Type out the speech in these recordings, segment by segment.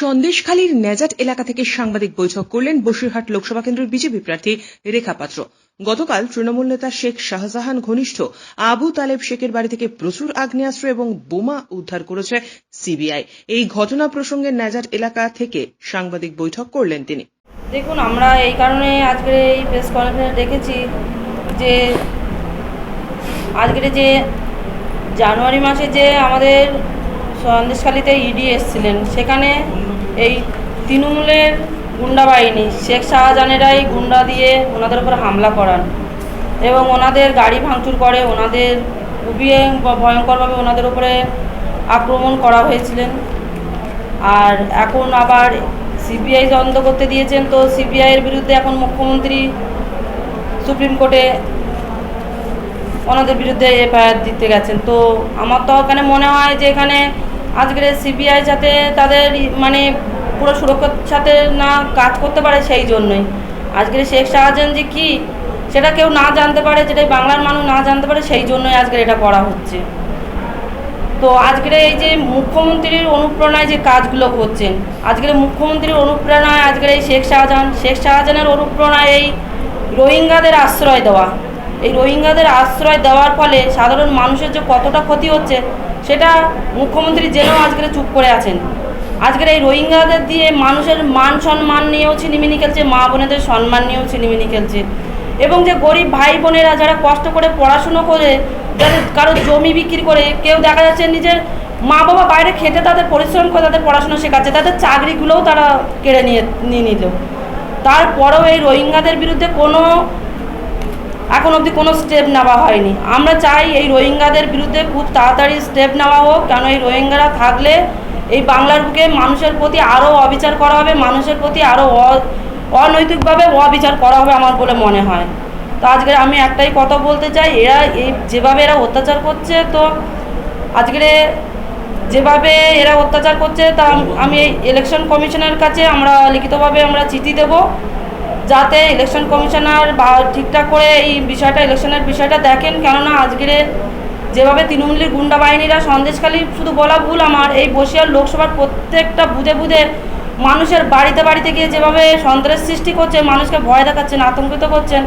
সন্দেশখালীর নেজাট এলাকা থেকে সাংবাদিক বৈঠক করলেন বসিরহাট লোকসভা কেন্দ্রের বিজেপি প্রার্থী রেখা পাত্র। গতকাল তৃণমূল নেতা শেখ শাহজাহান ঘনিষ্ঠ আবু তালেব শেখের বাড়ি থেকে প্রচুর আগ্নেয়াস্ত্র এবং বোমা উদ্ধার করেছে সিবিআই। এই ঘটনা প্রসঙ্গে নেজাট এলাকা থেকে সাংবাদিক বৈঠক করলেন তিনি। দেখুন, আমরা এই কারণে আজকের এই প্রেস কনফারেন্স ডেকেছি যে আজকের যে জানুয়ারি মাসে যে আমাদের সন্দেশখালিতে ইডি এসেছিলেন। সেখানে এই তৃণমূলের গুন্ডা বাহিনী, শেখ শাহজাহানেরাই গুন্ডা দিয়ে ওনাদের উপর হামলা করান এবং ওনাদের গাড়ি ভাঙচুর করে, ওনাদের খুবই ভয়ঙ্করভাবে ওনাদের উপরে আক্রমণ করা হয়েছিলেন। আর এখন আবার সিবিআই তদন্ত করতে দিয়েছেন। তো সিবিআইয়ের বিরুদ্ধে এখন মুখ্যমন্ত্রী সুপ্রিম কোর্টে ওনাদের বিরুদ্ধে এফআইআর দিতে গেছেন। তো আমার তো এখানে মনে হয় যে এখানে আজকের সিবিআই যাতে তাদের মানে পুরো সুরক্ষার সাথে না কাজ করতে পারে সেই জন্যই। আজকের শেখ শাহজাহান যে কী, সেটা কেউ না জানতে পারে যেটা বাংলার মানুষ না জানতে পারে, সেই জন্যই আজকের এটা করা হচ্ছে। তো আজকের এই যে মুখ্যমন্ত্রীর অনুপ্রেরণায় যে কাজগুলো করছেন, আজকের মুখ্যমন্ত্রীর অনুপ্রেরণায় আজকের এই শেখ শাহজাহান, শেখ শাহজাহানের অনুপ্রেরণায় এই রোহিঙ্গাদের আশ্রয় দেওয়া এই রোহিঙ্গাদের আশ্রয় দেওয়ার ফলে সাধারণ মানুষের যে কতটা ক্ষতি হচ্ছে, সেটা মুখ্যমন্ত্রী জেনেও আজকের চুপ করে আছেন। আজকের এই রোহিঙ্গাদের দিয়ে মানুষের মান সম্মান নিয়েও ছিনিমিনি খেলছে মা বোনেদের সম্মান নিয়েও ছিনিমিনি খেলছে এবং যে গরিব ভাই বোনেরা যারা কষ্ট করে পড়াশুনো করে, যাদের কারও জমি বিক্রি করে, কেউ দেখা যাচ্ছে নিজের মা বাবা বাইরে খেটে তাদের পরিশ্রম করে তাদের পড়াশোনা শেখাচ্ছে, তাদের চাকরিগুলোও তারা কেড়ে নিয়ে নিয়ে নিল। তারপরেও এই রোহিঙ্গাদের বিরুদ্ধে কোনো এখন অবধি কোনো স্টেপ নেওয়া হয়নি। আমরা চাই এই রোহিঙ্গাদের বিরুদ্ধে খুব তাড়াতাড়ি স্টেপ নেওয়া হোক, কেন এই রোহিঙ্গারা থাকলে এই বাংলার বুকে মানুষের প্রতি আরও অবিচার করা হবে, মানুষের প্রতি আরও অনৈতিকভাবে অবিচার করা হবে আমার বলে মনে হয়। তো আজকে আমি একটাই কথা বলতে চাই, এরা এই যেভাবে এরা অত্যাচার করছে, তো আজকে যেভাবে এরা অত্যাচার করছে, তা আমি এই ইলেকশন কমিশনের কাছে আমরা লিখিতভাবে আমরা চিঠি দেব। যাতে ইলেকশন কমিশনার বা ঠিকঠাক করে এই বিষয়টা ইলেকশনের বিষয়টা দেখেন। কেননা আজকের যেভাবে তৃণমূলের গুন্ডা বাহিনীরা সন্দেশখালী শুধু বলা ভুল আমার, এই বসিয়ার লোকসভার প্রত্যেকটা বুধে বুধে মানুষের বাড়িতে বাড়িতে গিয়ে যেভাবে সন্ত্রাস সৃষ্টি করছে, মানুষকে ভয় দেখাচ্ছেন, আতঙ্কিত করছেন,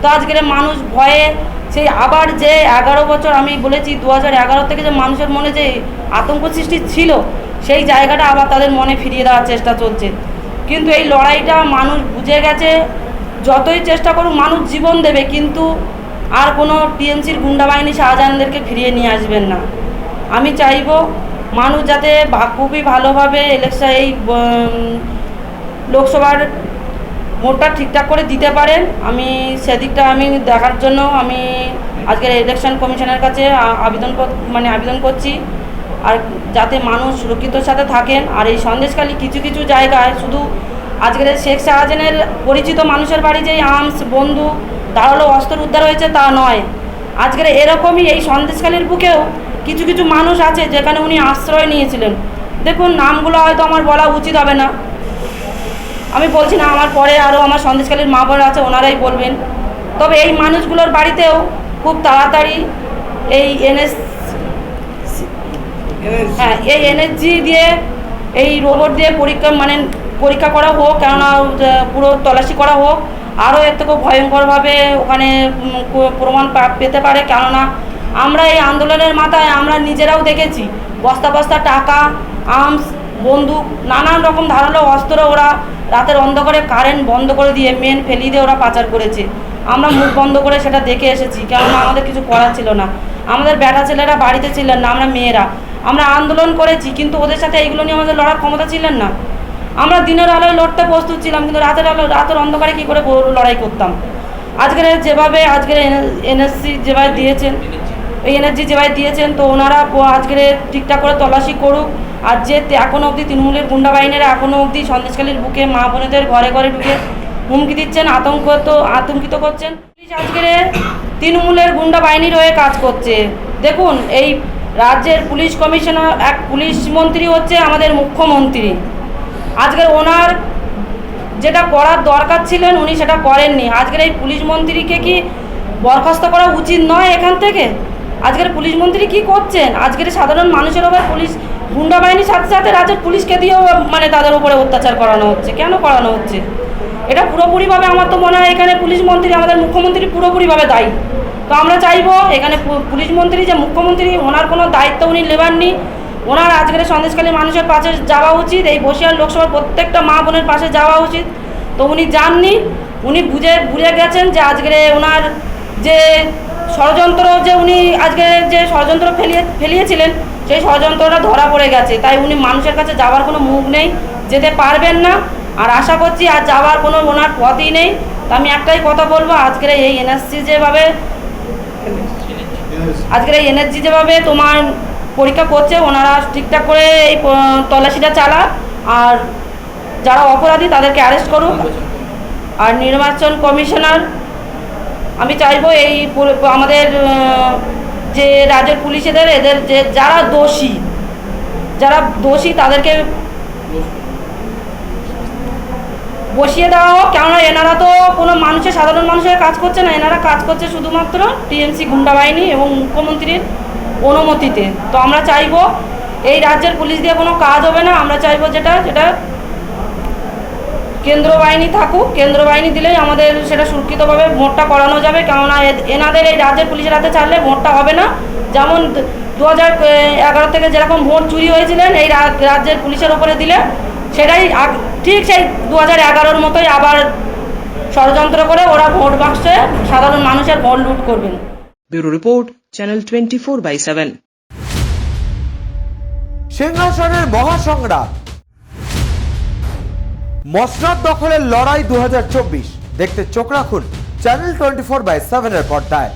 তো আজকের মানুষ ভয়ে সেই আবার যে এগারো বছর আমি বলেছি দু হাজার এগারো থেকে যে মানুষের মনে যে আতঙ্ক সৃষ্টি ছিল, সেই জায়গাটা আবার তাদের মনে ফিরিয়ে দেওয়ার চেষ্টা চলছে। কিন্তু এই লড়াইটা মানুষ বুঝে গেছে, যতই চেষ্টা করুক মানুষ জীবন দেবে, কিন্তু আর কোনো টিএমসির গুন্ডা বাহিনী শাহজাহানদেরকে ফিরিয়ে নিয়ে আসবেন না। আমি চাইব মানুষ যাতে খুবই ভালোভাবে ইলেকশন এই লোকসভার ভোটটা ঠিকঠাক করে দিতে পারেন। আমি সেদিকটা আমি দেখার জন্য আমি আজকের ইলেকশন কমিশনের কাছে আবেদন মানে আবেদন করছি। আর যাতে মানুষ সুরক্ষিতর সাথে থাকেন। আর এই সন্দেশখালী কিছু কিছু জায়গায় শুধু আজকের শেখ শাহজাহানের পরিচিত মানুষের বাড়ি যেই আর্মস বন্ধু ধারালো অস্ত্র উদ্ধার হয়েছে তা নয়। আজকের এরকমই এই সন্দেশকালীর বুকেও কিছু কিছু মানুষ আছে যেখানে উনি আশ্রয় নিয়েছিলেন। দেখুন, নামগুলো হয়তো আমার বলা উচিত হবে না। আমি বলছি না, আমার পরে আরও আমার সন্দেশকালীর মা বোন আছে, ওনারাই বলবেন। তবে এই মানুষগুলোর বাড়িতেও খুব তাড়াতাড়ি এই এনএস হ্যাঁ এই এনএসজি দিয়ে, এই রোবট দিয়ে পরীক্ষা মানে পরীক্ষা করা হোক, কেননা পুরো তল্লাশি করা হোক, আরও এর থেকেও ভয়ঙ্করভাবে ওখানে প্রমাণ পেতে পারে, কেননা আমরা এই আন্দোলনের মাথায় আমরা নিজেরাও দেখেছি, বস্তা বস্তা টাকা আর্মস বন্দুক, নানান রকম ধারালো অস্ত্র ওরা রাতের অন্ধকারে কারেন্ট বন্ধ করে দিয়ে মেন ফেলিয়ে দিয়ে ওরা পাচার করেছে। আমরা মুখ বন্ধ করে সেটা দেখে এসেছি, কেননা আমাদের কিছু করার ছিল না। আমাদের বেটা ছেলেরা বাড়িতে ছিলেন না, আমরা মেয়েরা। আমরা আন্দোলন করেছি, কিন্তু ওদের সাথে এইগুলো নিয়ে আমাদের লড়ার ক্ষমতা ছিলেন না। আমরা দিনের আলোয় লড়তে প্রস্তুত ছিলাম, কিন্তু রাতের আলো, রাতের অন্ধকারে কী করে লড়াই করতাম? আজকের যেভাবে, আজকের এনএসসি যেভাবে দিয়েছেন এই এনার্জি যেভাবে দিয়েছেন, তো ওনারা আজকের ঠিকঠাক করে তল্লাশি করুক। আর যে এখনও অবধি তৃণমূলের গুন্ডা বাহিনীরা এখনও অবধি সন্দেশখালীর বুকে, মা বোনেদের ঘরে ঘরে ঢুকে হুমকি দিচ্ছেন, আতঙ্ক তো, আতঙ্কিত করছেন। পুলিশ আজকের তৃণমূলের গুন্ডা বাহিনীর হয়ে কাজ করছে। দেখুন, এই রাজ্যের পুলিশ কমিশনার, এক পুলিশ মন্ত্রী হচ্ছে আমাদের মুখ্যমন্ত্রী। আজকের ওনার যেটা করার দরকার ছিলেন, উনি সেটা করেননি। আজকের এই পুলিশ মন্ত্রীকে কি বরখাস্ত করা উচিত নয় এখান থেকে? আজকের পুলিশ মন্ত্রী কি করছেন? আজকের সাধারণ মানুষের ওপর পুলিশ, গুন্ডা বাহিনীর সাথে সাথে রাজ্যের পুলিশকে দিয়েও মানে তাদের উপরে অত্যাচার করানো হচ্ছে। কেন করানো হচ্ছে? এটা পুরোপুরিভাবে আমার তো মনে হয় এখানে পুলিশ মন্ত্রী, আমাদের মুখ্যমন্ত্রী পুরোপুরিভাবে দায়ী। তো আমরা চাইব এখানে পুলিশ মন্ত্রী যে মুখ্যমন্ত্রী, ওনার কোনো দায়িত্ব উনি নেবাননি ওনার আজকের সন্দেশখালী মানুষের পাশে যাওয়া উচিত, এই বসিয়ার লোকসভার প্রত্যেকটা মা বোনের পাশে যাওয়া উচিত। তো উনি যাননি উনি বুঝে বুঝে গেছেন যে আজকের ওনার যে ষড়যন্ত্র যে উনি আজকে যে ষড়যন্ত্র ফেলিয়ে, ফেলিয়েছিলেন, সেই ষড়যন্ত্রটা ধরা পড়ে গেছে। তাই উনি মানুষের কাছে যাওয়ার কোনো মুখ নেই, যেতে পারবেন না। আর আশা করছি আর যাওয়ার কোনো ওনার পথই নেই। তো আমি একটাই কথা বলব, আজকের এই এনএসসি যেভাবে আজকের এই এনার্জি যেভাবে তোমার পরীক্ষা করছে, ওনারা ঠিকঠাক করে এই তল্লাশিটা চালা আর যারা অপরাধী তাদেরকে অ্যারেস্ট করুক। আর নির্বাচন কমিশনার, আমি চাইব এই আমাদের যে রাজ্যের পুলিশেদের এদের যে যারা দোষী যারা দোষী তাদেরকে বসিয়ে দেওয়া হোক, কেননা এনারা তো কোনো মানুষের সাধারণ মানুষের কাজ করছে না, এনারা কাজ করছে শুধুমাত্র টিএমসি গুন্ডা বাহিনী এবং মুখ্যমন্ত্রীর অনুমতিতে। তো আমরা চাইব এই রাজ্যের পুলিশ দিয়ে কোনো কাজ হবে না, আমরা চাইব যেটা যেটা কেন্দ্র বাহিনী থাকুক, কেন্দ্র বাহিনী দিলেই আমাদের সেটা সুরক্ষিতভাবে ভোটটা করানো যাবে, কেননা এনাদের এই রাজ্যের পুলিশের হাতে ছাড়লে ভোটটা হবে না। যেমন দু হাজার এগারো থেকে যেরকম ভোট চুরি হয়েছিলেন, এই রাজ্যের পুলিশের ওপরে দিলে সেটাই ঠিক সেই দু হাজার এগারোর মতোই আবার ষড়যন্ত্র করে ওরা ভোট বাক্সে সাধারণ মানুষের ভোট লুট করবেন bureau report channel twenty four by seven. সিংহাসনের মহাসংগ্রাম। মসনাদ দখলের লড়াই দু হাজার চব্বিশ। দেখতে চোখ রাখুন চ্যানেল টোয়েন্টি ফোর বাই সেভেনের পর্দায়।